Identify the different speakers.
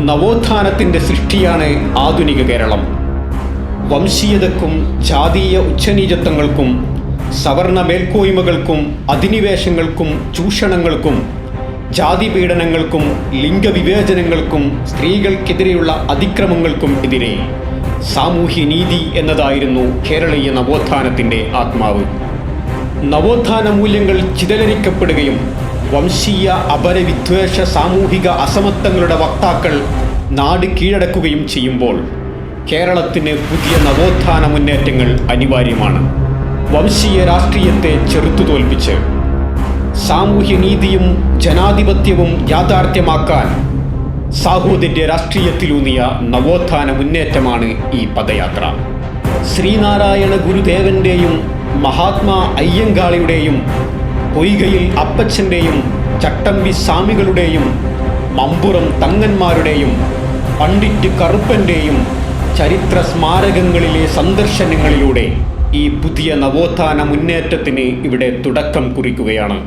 Speaker 1: നവോത്ഥാനത്തിന്റെ സൃഷ്ടിയാണ് ആധുനിക കേരളം. വംശീയതക്കും ജാതീയ ഉച്ചനീചത്വങ്ങൾക്കും സവർണ മേൽക്കോയ്മകൾക്കും അധിനിവേശങ്ങൾക്കും ചൂഷണങ്ങൾക്കും ജാതി പീഡനങ്ങൾക്കും ലിംഗവിവേചനങ്ങൾക്കും സ്ത്രീകൾക്കെതിരെയുള്ള അതിക്രമങ്ങൾക്കും എതിരെ സാമൂഹ്യ നീതി എന്നതായിരുന്നു കേരളീയ നവോത്ഥാനത്തിന്റെ ആത്മാവ്. നവോത്ഥാന മൂല്യങ്ങൾ ചിതലരിക്കപ്പെടുകയും വംശീയ അപരവിദ്വേഷ സാമൂഹിക അസമത്വങ്ങളുടെ വക്താക്കൾ നാട് കീഴടക്കുകയും ചെയ്യുമ്പോൾ കേരളത്തിന് പുതിയ നവോത്ഥാന മുന്നേറ്റങ്ങൾ അനിവാര്യമാണ്. വംശീയ രാഷ്ട്രീയത്തെ ചെറുത്തു തോൽപ്പിച്ച് സാമൂഹ്യനീതിയും ജനാധിപത്യവും യാഥാർത്ഥ്യമാക്കാൻ സാഹോദര്യ രാഷ്ട്രീയത്തിലൂന്നിയ നവോത്ഥാന മുന്നേറ്റമാണ് ഈ പദയാത്ര. ശ്രീനാരായണ ഗുരുദേവന്റെയും മഹാത്മാ അയ്യങ്കാളിയുടെയും പൊയ്കയിൽ അപ്പച്ചന്റെയും ചട്ടമ്പി സ്വാമികളുടെയും മമ്പുറം തങ്ങന്മാരുടെയും പണ്ഡിറ്റ് കറുപ്പന്റെയും ചരിത്ര സ്മാരകങ്ങളിലെ സന്ദർശനങ്ങളിലൂടെ ഈ പുതിയ നവോത്ഥാന മുന്നേറ്റത്തിന് ഇവിടെ തുടക്കം കുറിക്കുകയാണ്.